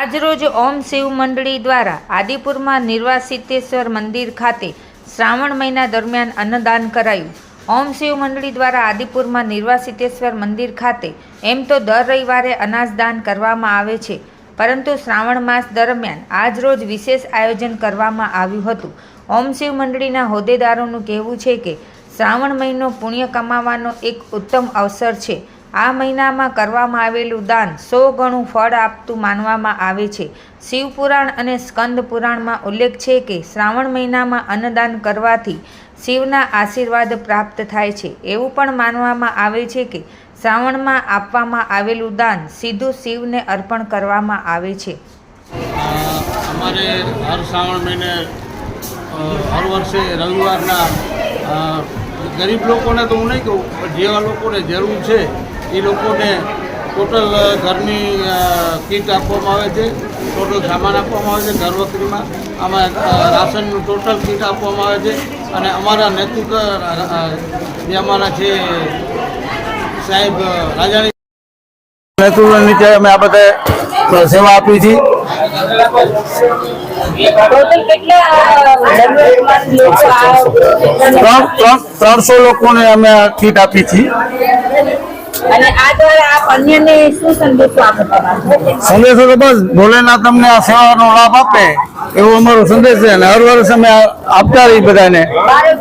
આજરોજ ઓમ શિવ મંડળી દ્વારા આદિપુરમાં નિર્વાસિતેશ્વર મંદિર ખાતે શ્રાવણ મહિના દરમિયાન અન્નદાન કરાયું. ઓમ શિવ મંડળી દ્વારા આદિપુરમાં નિર્વાસિતેશ્વર મંદિર ખાતે એમ તો દર રવિવારે અનાજદાન કરવામાં આવે છે, પરંતુ શ્રાવણ માસ દરમિયાન આજરોજ વિશેષ આયોજન કરવામાં આવ્યું હતું. ઓમ શિવ મંડળીના હોદ્દેદારોનું કહેવું છે કે શ્રાવણ મહિનો પુણ્ય કમાવાનો એક ઉત્તમ અવસર છે. આ મહિનામાં કરવામાં આવેલું દાન સો ગણું ફળ આપતું માનવામાં આવે છે. શિવપુરાણ અને સ્કંદ પુરાણમાં ઉલ્લેખ છે કે શ્રાવણ મહિનામાં અન્નદાન કરવાથી શિવના આશીર્વાદ પ્રાપ્ત થાય છે. એવું પણ માનવામાં આવે છે કે શ્રાવણમાં આપવામાં આવેલું દાન સીધું શિવને અર્પણ કરવામાં આવે છે. અમારે હર શ્રાવણ મહિને હર વર્ષે રવિવારના ગરીબ લોકોને તો હું નહીં કહું, પણ જેવા લોકોને જરૂર છે એ લોકોને ટોટલ ઘરની કીટ આપવામાં આવે છે ટોટલ સામાન આપવામાં આવે છે ઘરવકરીમાં આમાં રાશનનું ટોટલ કીટ આપવામાં આવે છે અને અમારા નેતૃત્વ જે અમારા છે સાહેબ રાજાની નેતૃત્વ નીચે અમે આ બધા સેવા આપી છે. ત્રણસો લોકોને અમે કીટ આપી છે. અને આ દ્વારા આપ અન્યને શું સંદેશો આપો સંદેશો તો બસ ભોલેનાથ તમને આ સેવાનો લાભ આપે એવો અમારો સંદેશ છે અને હર વર્ષ અમે આપતા રહી બધાને.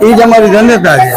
એ જ અમારી ધન્યતા છે.